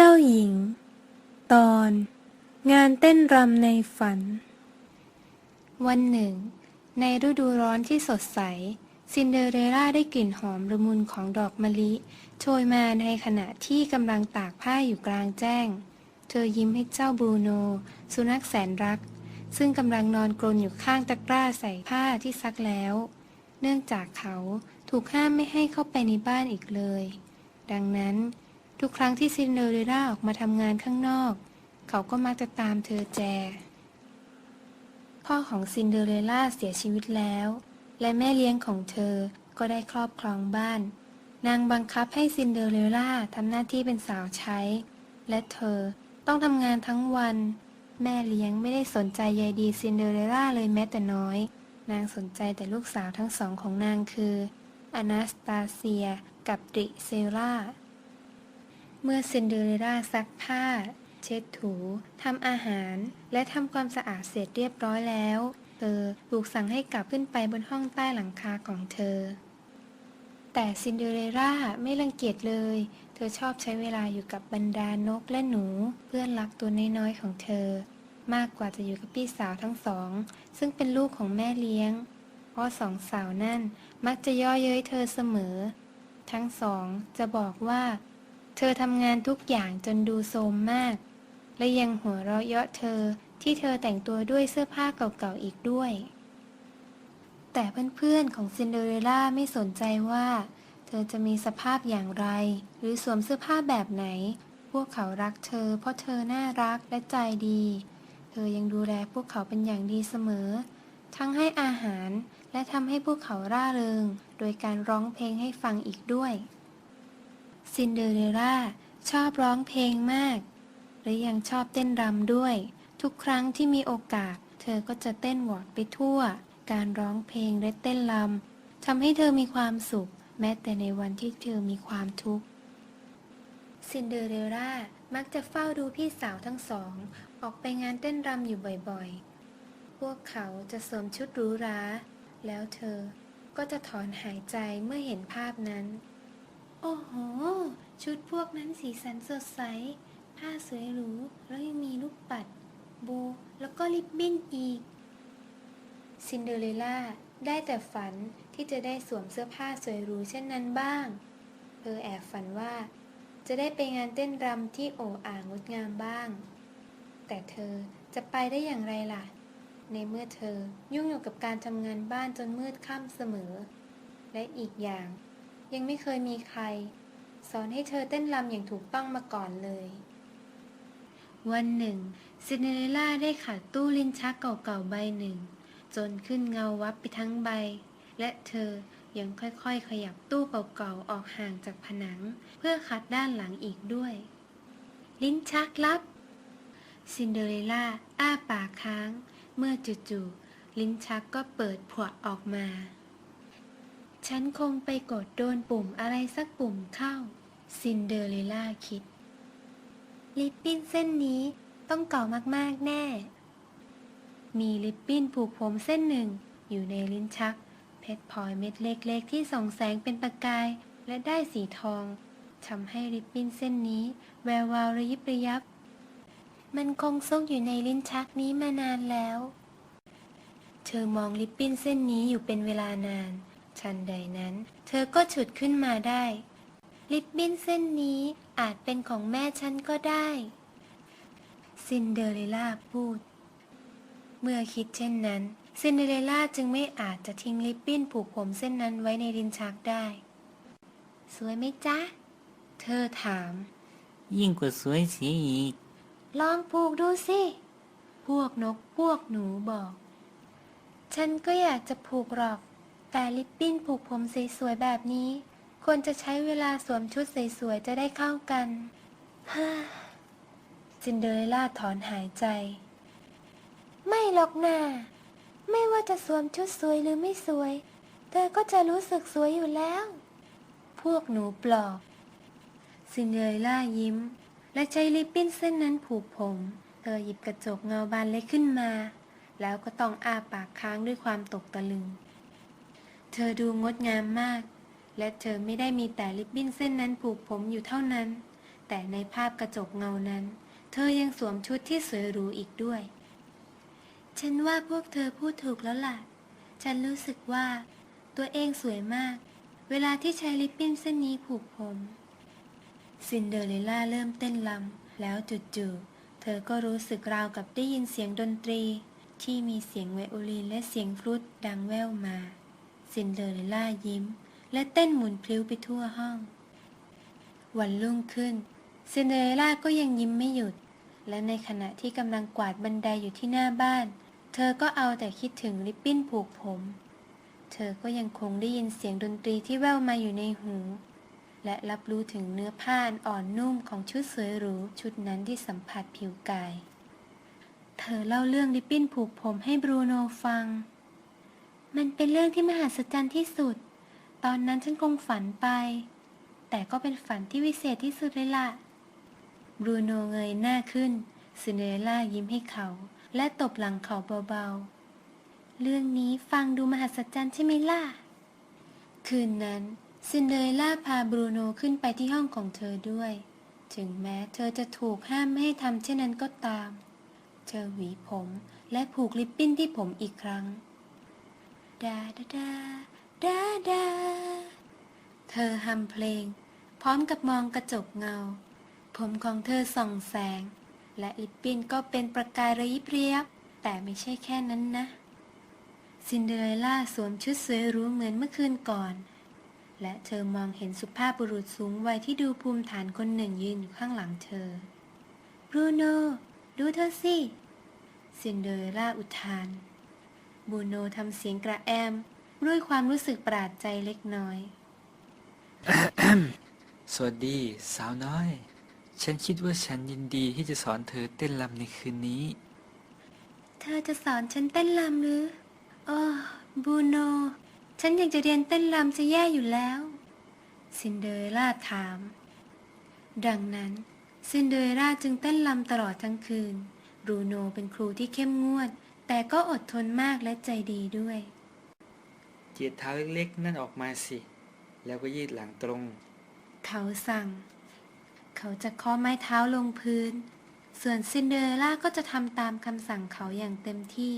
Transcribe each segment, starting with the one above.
เจ้าหญิง ตอน งานเต้นรำในฝัน วันหนึ่ง ในฤดูร้อนที่สดใส ซินเดอเรล่าได้กลิ่นหอมละมุนของดอกมะลิ โชยมาในขณะที่กำลังตากผ้าอยู่กลางแจ้ง เธอยิ้มให้เจ้าบรูโน สุนัขแสนรัก ซึ่งกำลังนอนกรนอยู่ข้างตะกร้าใส่ผ้าที่ซักแล้ว เนื่องจากเขาถูกห้ามไม่ให้เข้าไปในบ้านอีกเลย ดังนั้น ทุกครั้งที่ซินเดอเรลล่าออกมาทำงานข้างนอก เขาก็มักจะตามเธอแจ พ่อของซินเดอเรลล่าเสียชีวิตแล้ว และแม่เลี้ยงของเธอก็ได้ครอบครองบ้าน นางบังคับให้ซินเดอเรลล่าทำหน้าที่เป็นสาวใช้ และเธอต้องทำงานทั้งวัน แม่เลี้ยงไม่ได้สนใจใยดีซินเดอเรลล่าเลยแม้แต่น้อย นางสนใจแต่ลูกสาวทั้งสองของนางคืออนาสตาเซียกับดริเซล่า เมื่อซินเดอเรลล่าซักผ้า เช็ดถูทำอาหาร และทำความสะอาดเสร็จเรียบร้อยแล้ว เธอถูกสั่งให้กลับขึ้นไปบนห้องใต้หลังคาของเธอ แต่ซินเดอเรลล่าไม่รังเกียจเลย เธอชอบใช้เวลาอยู่กับบรรดานกและหนู เพื่อนรักตัวน้อยๆของเธอ มากกว่าจะอยู่กับพี่สาวทั้งสอง ซึ่งเป็นลูกของแม่เลี้ยง เพราะสองสาวนั่นมักจะย่อเย้ยเธอเสมอ ทั้งสองจะบอกว่า เธอทำงานทุกอย่างจนดูโทรมมาก และยังหัวเราะเยาะเธอที่เธอแต่งตัวด้วยเสื้อผ้าเก่าๆอีกด้วย แต่เพื่อนๆของซินเดอเรลล่าไม่สนใจว่า เธอจะมีสภาพอย่างไร หรือสวมเสื้อผ้าแบบไหน พวกเขารักเธอ เพราะเธอน่ารักและใจดี เธอยังดูแลพวกเขาเป็นอย่างดีเสมอ ทั้งให้อาหารและทำให้พวกเขาร่าเริง โดยการร้องเพลงให้ฟังอีกด้วย ซินเดอเรล่าชอบร้องเพลงมาก และยังชอบเต้นรำด้วย ทุกครั้งที่มีโอกาส เธอก็จะเต้นวอร์ดไปทั่ว การร้องเพลงและเต้นรำทำให้เธอมีความสุข แม้แต่ในวันที่เธอมีความทุกข์ซินเดอเรล่ามักจะเฝ้าดูพี่สาวทั้งสอง ออกไปงานเต้นรำอยู่บ่อยๆ พวกเขาจะสวมชุดหรูหรา แล้วเธอก็จะถอนหายใจเมื่อเห็นภาพนั้น โอ้โห ชุดพวกนั้นสีสันสดใส ผ้าสวยหรู แล้วยังมีลูกปัด โบ แล้วก็ริบบิ้นอีก ซินเดอเรลล่าได้แต่ฝันที่จะได้สวมเสื้อผ้าสวยหรูเช่นนั้นบ้าง เธอแอบฝันว่า จะได้ไปงานเต้นรำที่โอ่อ่างงดงามบ้าง แต่เธอจะไปได้อย่างไรล่ะ ในเมื่อเธอยุ่งอยู่กับการทำงานบ้านจนมืดค่ำเสมอ และอีกอย่าง ยังไม่เคยมีใคร สอนให้เธอเต้นรำอย่างถูกต้องมาก่อนเลย วันหนึ่งซินเดอเรลล่าได้ขัดตู้ลิ้นชักเก่าๆใบหนึ่ง จนขึ้นเงาวับไปทั้งใบ และเธอยังค่อยๆ ขยับตู้เก่าๆออกห่างจากผนัง เพื่อขัดด้านหลังอีกด้วย ลิ้นชักลับ ซินเดอเรลล่าอ้าปากค้าง เมื่อจู่ๆลิ้นชักก็เปิดผวออกมา ฉันคงไปกดโดนปุ่มอะไรสักปุ่มเข้า ซินเดอเรลล่าคิด ลิปปิ้นเส้นนี้ต้องเก่ามากๆแน่ มีลิปปิ้นผูกผมเส้นหนึ่ง อยู่ในลิ้นชัก เพชรพลอยเม็ดเล็กๆ ที่ส่องแสงเป็นประกาย และได้สีทองทำให้ลิปปิ้นเส้นนี้ แวววาวระยิบระยับ มันคงซุกอยู่ในลิ้นชักนี้มานานแล้ว เธอมองลิปปิ้นเส้นนี้อยู่เป็นเวลานาน ชันใดนั้น เธอก็ฉุดขึ้นมาได้ ลิปบิ้นเส้นนี้อาจเป็นของแม่ฉันก็ได้ ซินเดอเรลล่าพูด เมื่อคิดเช่นนั้น ซินเดอเรลล่าจึงไม่อาจจะทิ้งลิปบิ้นผูกผมเส้นนั้นไว้ในลิ้นชักได้ สวยไหมจ๊ะ เธอถาม ยิ่งกว่าสวยเสียอีก ลองผูกดูสิ พวกนกพวกหนูบอก ฉันก็อยากจะผูกหรอก แต่ลิปปิ้นผูกผมสวยๆแบบนี้ ควรจะใช้เวลาสวมชุดสวยๆจะได้เข้ากันฮ่าซินเดอเรลล่าถอนหายใจ ไม่หรอกนาไม่ว่าจะสวมชุดสวยหรือไม่สวย เธอก็จะรู้สึกสวยอยู่แล้ว พวกหนูปลอบซินเดอเรลล่ายิ้ม และใช้ริบบิ้นเส้นนั้นผูกผม เธอหยิบกระจกเงาบานเล็กขึ้นมา แล้วก็ต้องอ้าปากค้างด้วยความตกตะลึง เธอดูงดงามมาก และเธอไม่ได้มีแต่ริบบิ้นเส้นนั้นผูกผมอยู่เท่านั้น แต่ในภาพกระจกเงานั้น เธอยังสวมชุดที่สวยหรูอีกด้วย ฉันว่าพวกเธอพูดถูกแล้วล่ะ ฉันรู้สึกว่า ตัวเองสวยมาก เวลาที่ใช้ลิปบิ้นเส้นนี้ผูกผม ซินเดอเรลล่าเริ่มเต้นลำแล้วจู่ๆเธอก็รู้สึกราวกับได้ยินเสียงดนตรี ที่มีเสียงไวโอลินและเสียงฟลุตดังแว่วมา ซินเดอเรลล่ายิ้ม และเต้นหมุนพลิ้วไปทั่วห้อง วันรุ่งขึ้น ซินเดอเรลล่าก็ยังยิ้มไม่หยุด และในขณะที่กำลังกวาดบันไดอยู่ที่หน้าบ้าน เธอก็เอาแต่คิดถึงริบบิ้นผูกผม เธอก็ยังคงได้ยินเสียงดนตรีที่แว่วมาอยู่ในหู และรับรู้ถึงเนื้อผ้าอ่อนนุ่มของชุดสวยหรูชุดนั้นที่สัมผัสผิวกาย เธอเล่าเรื่องริบบิ้นผูกผมให้บรูโนฟัง มันเป็นเรื่องที่มหัศจรรย์ที่สุด ตอนนั้นฉันคงฝันไป แต่ก็เป็นฝันที่วิเศษที่สุดเลยล่ะบรูโนเงยหน้าขึ้นซินเดอเรลล่ายิ้มให้เขา และตบหลังเขาเบาๆ เรื่องนี้ฟังดูมหัศจรรย์ใช่ไหมล่ะ คืนนั้นซินเดอเรลล่าพาบรูโนขึ้นไปที่ห้องของเธอด้วย ถึงแม้เธอจะถูกห้ามไม่ให้ทำเช่นนั้นก็ตาม เธอหวีผมและผูกริบบิ้นที่ผมอีกครั้ง ดาดาดาดาดาเธอฮัมเพลง พร้อมกับมองกระจกเงา ผมของเธอส่องแสง และลิปบิ้นก็เป็นประกายระยิบเรียบ แต่ไม่ใช่แค่นั้นนะ ซินเดอเรลล่าสวมชุดสวยหรู้เหมือนเมื่อคืนก่อน และเธอมองเห็นสุภาพบุรุษสูงวัยที่ดูภูมิฐานคนหนึ่งยืนอยู่ข้างหลังเธอบรูโนดูเธอสิ ซินเดอเรลล่าอุทาน บรูโนทำเสียงกระแอม ด้วยความรู้สึกประหลาดใจเล็กน้อย สวัสดี สาวน้อย ฉันคิดว่าฉันยินดีที่จะสอนเธอเต้นรำในคืนนี้ เธอจะสอนฉันเต้นรำหรือโอ้บูโน ฉันอยากจะเรียนเต้นรำจะแย่อยู่แล้ว ซินเดอเรลล่าถาม ดังนั้น ซินเดอเรลล่าจึงเต้นรำตลอดทั้งคืน บรูโนเป็นครูที่เข้มงวด แต่ก็อดทนมากและใจดีด้วย เจียดเท้าเล็กๆ นั่นออกมาสิ แล้วก็ยืดหลังตรง เขาสั่ง เขาจะเคาะไม้เท้าลงพื้น ส่วนซินเดอเรลล่าก็จะทำตามคำสั่งเขาอย่างเต็มที่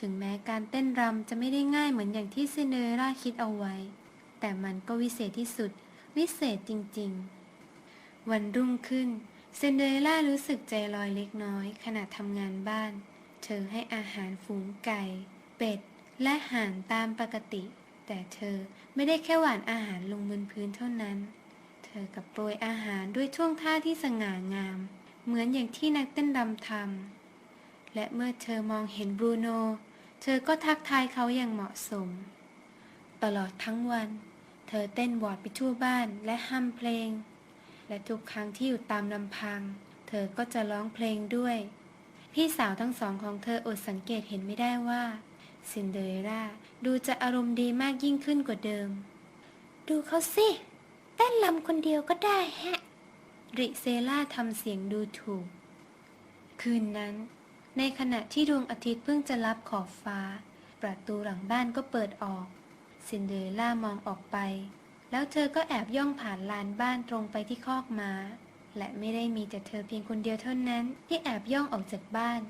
ถึงแม้การเต้นรำจะไม่ได้ง่ายเหมือนอย่างที่ซินเดอเรลล่าคิดเอาไว้ แต่มันก็วิเศษที่สุด วิเศษจริงๆ วันรุ่งขึ้นซินเดอเรลล่ารู้สึกใจลอยเล็กน้อยขณะทำงานบ้าน เธอให้อาหารฝูงไก่ เป็ด และห่านตามปกติ แต่เธอไม่ได้แค่หว่านอาหารลงบนพื้นเท่านั้น เธอกับโปรยอาหารด้วยท่วงท่าที่สง่างาม เหมือนอย่างที่นักเต้นรำทำและเมื่อเธอมองเห็นบรูโน เธอก็ทักทายเขาอย่างเหมาะสม ตลอดทั้งวัน เธอเต้นวอดไปทั่วบ้านและฮัมเพลง และทุกครั้งที่อยู่ตามลำพัง เธอก็จะร้องเพลงด้วย พี่สาวทั้งสองของเธออดสังเกตเห็นไม่ได้ว่า ซินเดอเรลล่าดูจะอารมณ์ดีมากยิ่งขึ้นกว่าเดิม ดูเขาสิเต้นลำคนเดียวก็ได้แฮะ ริเซล่าทำเสียงดูถูก คืนนั้น ในขณะที่ดวงอาทิตย์เพิ่งจะรับขอบฟ้า ประตูหลังบ้านก็เปิดออก ซินเดอเรลล่ามองออกไป แล้วเธอก็แอบย่องผ่านลานบ้านตรงไปที่คอกม้า และไม่ได้มีแต่เธอเพียงคนเดียวเท่านั้นที่แอบย่องออกจากบ้าน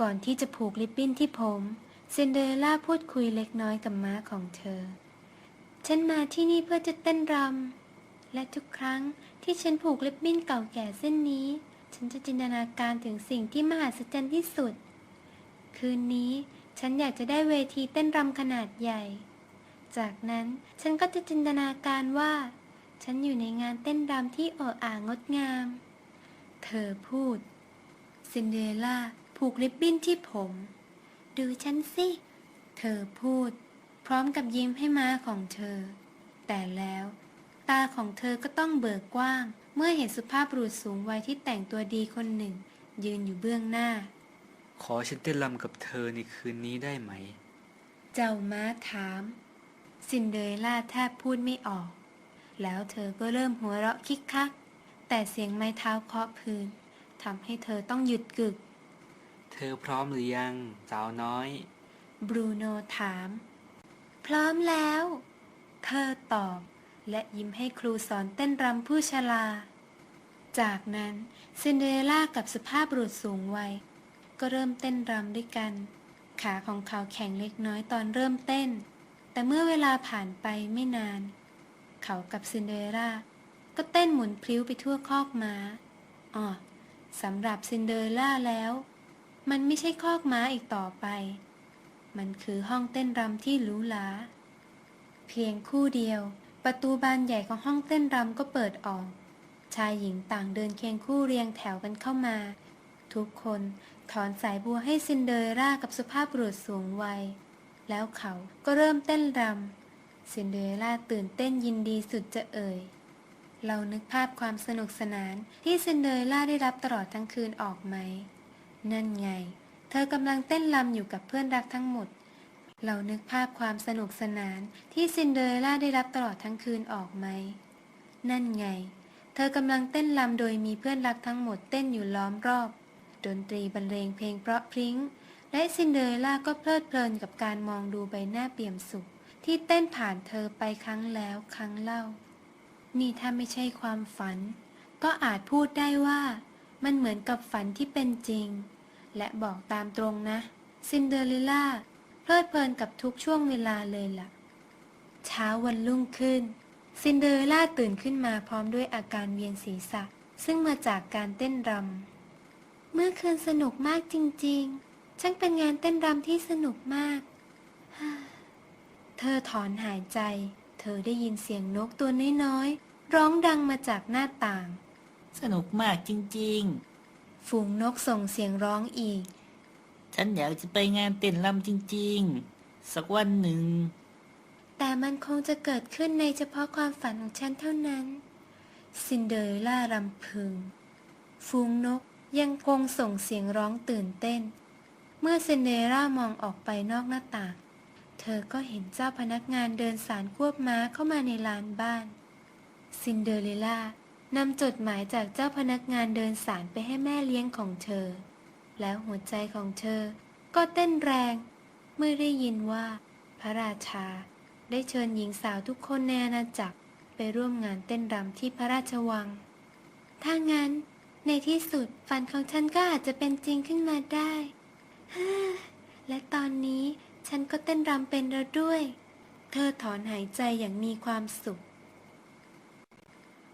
ก่อนที่จะผูกริบบิ้นที่ผมซินเดอเรลล่าพูดคุยเล็กน้อยกับม้าของเธอ ฉันมาที่นี่เพื่อจะเต้นรำ และทุกครั้งที่ฉันผูกริบบิ้นเก่าแก่เส้นนี้ ฉันจะจินตนาการถึงสิ่งที่มหัศจรรย์ที่สุด คืนนี้ฉันอยากจะได้เวทีเต้นรำขนาดใหญ่ จากนั้นฉันก็จะจินตนาการว่า ฉันอยู่ในงานเต้นรำที่เอ่ออ่างดงาม เธอพูด ซินเดอเรลล่าผูกริบบิ้นที่ผม ดูฉันสิ เธอพูด พร้อมกับยิ้มให้ม้าของเธอ แต่แล้ว ตาของเธอก็ต้องเบิกกว้าง เมื่อเห็นสุภาพบุรุษสูงวัยที่แต่งตัวดีคนหนึ่ง ยืนอยู่เบื้องหน้า ขอฉันเต้นรำกับเธอในคืนนี้ได้ไหม เจ้าม้าถาม ซินเดอเรลล่าแทบพูดไม่ออก แล้วเธอก็เริ่มหัวเราะคิกคัก แต่เสียงไม้เท้าเคาะพื้นทำให้เธอต้องหยุดกึก เธอพร้อมหรือยัง สาวน้อย บรูโนถาม พร้อมแล้ว เธอตอบ และยิ้มให้ครูสอนเต้นรำผู้ชราจากนั้นซินเดอเรลล่ากับสุภาพบุรุษสูงวัย ก็เริ่มเต้นรำด้วยกัน ขาของเขาแข็งเล็กน้อยตอนเริ่มเต้น แต่เมื่อเวลาผ่านไปไม่นาน เขากับซินเดอเรล่าก็เต้นหมุนพลิ้วไปทั่วคอกม้าอ๋อสำหรับซินเดอเรล่าแล้ว มันไม่ใช่คอกม้าอีกต่อไป มันคือห้องเต้นรำที่หรูหราเพียงคู่เดียว ประตูบานใหญ่ของห้องเต้นรำก็เปิดออก ชายหญิงต่างเดินเคียงคู่เรียงแถวกันเข้ามา ทุกคนถอนสายบัวให้ซินเดอเรลล่ากับสุภาพบุรุษสูงวัย แล้วเขาก็เริ่มเต้นรำ ซินเดอเรลล่าตื่นเต้นยินดีสุดจะเอ่ย เรานึกภาพความสนุกสนานที่ซินเดอเรลล่าได้รับตลอดทั้งคืนออกไหม นั่นไง เธอกำลังเต้นรำอยู่กับเพื่อนรักทั้งหมด เรานึกภาพความสนุกสนานที่ซินเดอเรลล่าได้รับตลอดทั้งคืนออกไหม นั่นไง เธอกำลังเต้นรำโดยมีเพื่อนรักทั้งหมดเต้นอยู่ล้อมรอบ ดนตรีบรรเลงเพลงเพราะพริ้งและซินเดอเรลล่าก็เพลิดเพลินกับการมองดูใบหน้าเปี่ยมสุข ที่เต้นผ่านเธอไปครั้งแล้วครั้งเล่า นี่ถ้าไม่ใช่ความฝัน ก็อาจพูดได้ว่ามันเหมือนกับฝันที่เป็นจริง และบอกตามตรงนะ ซินเดอเรลล่าเพลิดเพลินกับทุกช่วงเวลาเลยล่ะ เช้าวันรุ่งขึ้น ซินเดอเรลล่าตื่นขึ้นมาพร้อมด้วยอาการเวียนศีรษะ ซึ่งมาจากการเต้นรำเมื่อคืนสนุกมากจริงๆ ช่างเป็นงานเต้นรำที่สนุกมาก เธอถอนหายใจ เธอได้ยินเสียงนกตัวน้อยๆ ร้องดังมาจากหน้าต่าง สนุกมากจริงฝูงนกส่งเสียงร้องอีกๆฉันอยากจะไปงานเต้นรำจริงๆ สักวันหนึ่ง แต่มันคงจะเกิดขึ้นในเฉพาะความฝันของฉันเท่านั้น ซินเดอเรลล่ารำพึงฟูงนกยังคงส่งเสียงร้องตื่นเต้น เมื่อซินเดอเรลล่ามองออกไปนอกหน้าต่าง เธอก็เห็นเจ้าพนักงานเดินสารควบม้าเข้ามาในลานบ้าน ซินเดอเรลล่านำจดหมายจากเจ้าพนักงานเดินสารไปให้แม่เลี้ยงของเธอ แล้วหัวใจของเธอก็เต้นแรง เมื่อได้ยินว่า พระราชา ได้เชิญหญิงสาวทุกคนในอาณาจักรไปร่วมงานเต้นรำที่พระราชวัง ถ้างั้น ในที่สุดฝันของฉันก็อาจจะเป็นจริงขึ้นมาได้ และตอนนี้ ฉันก็เต้นรำเป็นแล้วด้วย เธอถอนหายใจอย่างมีความสุข